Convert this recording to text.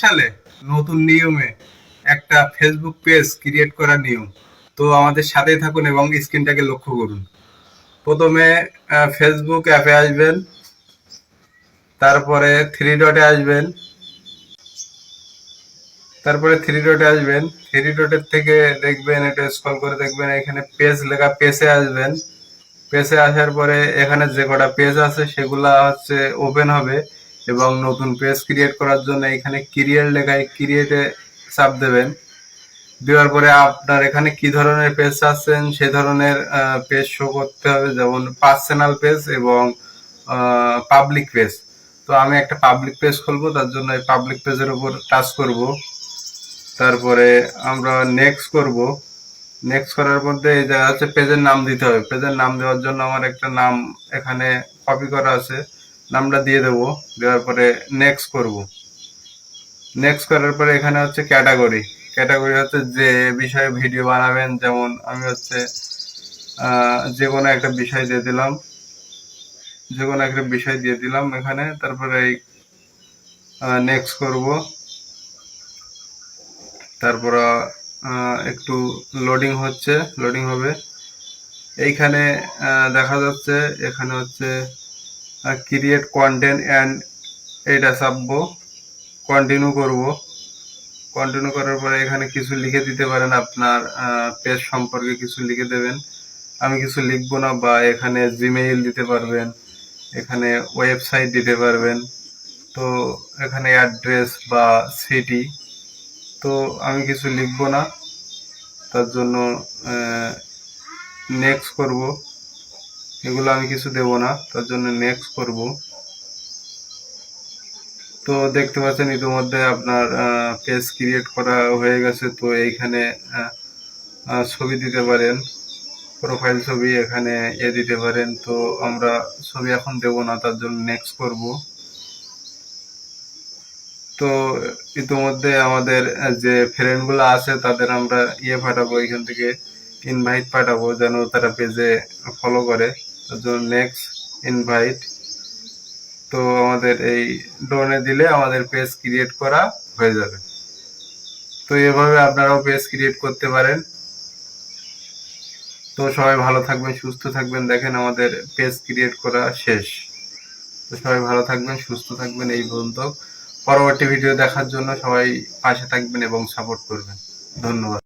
সালে নতুন নিয়মে একটা ফেসবুক পেজ ক্রিয়েট করার নিয়ম। তো আমাদের সাথেই থাকুন এবং স্ক্রিনটাকে লক্ষ্য করুন। প্রথমে ফেসবুক অ্যাপে আসবেন। তারপরে থ্রি ডটে আসবেন। তারপরে থ্রি ডটে আসবেন। থ্রি ডটের থেকে দেখবেন, এটা স্ক্রল করে দেখবেন, এখানে পেজ লেখা পেজে আসবেন। পেজে আসার পরে এখানে যে কটা পেজ আছে, সেগুলা হচ্ছে ওপেন হবে। এবং নতুন পেজ ক্রিয়েট করার জন্য এখানে ক্রিয়েট লেখায় ক্রিয়েটে চাপ দেবেন। দেওয়ার পরে আপনার এখানে কি ধরনের পেজ চাচ্ছেন সে ধরনের পেজ শো করতে হবে, যেমন পার্সোনাল পেজ এবং পাবলিক পেজ তো আমি একটা পাবলিক পেজ খুলবো, তার জন্য এই পাবলিক পেজের উপর টাচ করব। তারপরে আমরা নেক্সট করব। নেক্সট করার মধ্যে এই জায়গা হচ্ছে পেজের নাম দিতে হবে। পেজের নাম দেওয়ার জন্য আমার একটা নাম এখানে কপি করা আছে। নামটা দিয়ে দেবো, দেওয়ার পরে নেক্সট করব। নেক্সট করার পরে এখানে হচ্ছে ক্যাটাগরি ক্যাটাগরি হচ্ছে যে বিষয়ে ভিডিও বানাবেন, যেমন আমি হচ্ছে যে কোনো একটা বিষয় দিয়ে দিলাম। যে কোনো একটা বিষয় দিয়ে দিলাম এখানে, তারপরে এই নেক্সট করব। তারপর একটু লোডিং হচ্ছে লোডিং হবে। এইখানে দেখা যাচ্ছে, এখানে হচ্ছে ক্রিয়েট কন্টেন্ট অ্যান্ড এইটা চাপবো কন্টিনিউ করব। কন্টিনিউ করার পরে এখানে কিছু লিখে দিতে পারেন আপনার পেজ সম্পর্কে কিছু লিখে দেবেন। আমি কিছু লিখব না বা এখানে জিমেইল দিতে পারবেন, এখানে ওয়েবসাইট দিতে পারবেন। তো এখানে অ্যাড্রেস বা সিটি তো আমি কিছু লিখব না। তার জন্য নেক্সট করব। এগুলো আমি কিছু দেব না, তার জন্য নেক্সট করব। তো দেখতে পাচ্ছেন ইতিমধ্যে আপনার পেজ ক্রিয়েট করা হয়ে গেছে, তো এইখানে ছবি দিতে পারেন প্রোফাইল ছবি এখানে এ দিতে পারেন, তো আমরা ছবি এখন দেব না, তার জন্য নেক্সট করব। তো ইতিমধ্যে আমাদের যে ফ্রেন্ডগুলো আছে, তাদের আমরা ইয়ে পাঠাবো, এখান থেকে ইনভাইট পাঠাবো, যেন তারা পেজে ফলো করে। নেক্সট ইনভাইট তো আমাদের এই ডোনে দিলে আমাদের পেজ ক্রিয়েট করা হয়ে যাবে। তো এভাবে আপনারাও পেজ ক্রিয়েট করতে পারেন। তো সবাই ভালো থাকবেন, সুস্থ থাকবেন। দেখেন আমাদের পেজ ক্রিয়েট করা শেষ। তো সবাই ভালো থাকবেন, সুস্থ থাকবেন, এই পর্যন্ত। পরবর্তী ভিডিও দেখার জন্য সবাই পাশে থাকবেন এবং সাপোর্ট করবেন। ধন্যবাদ।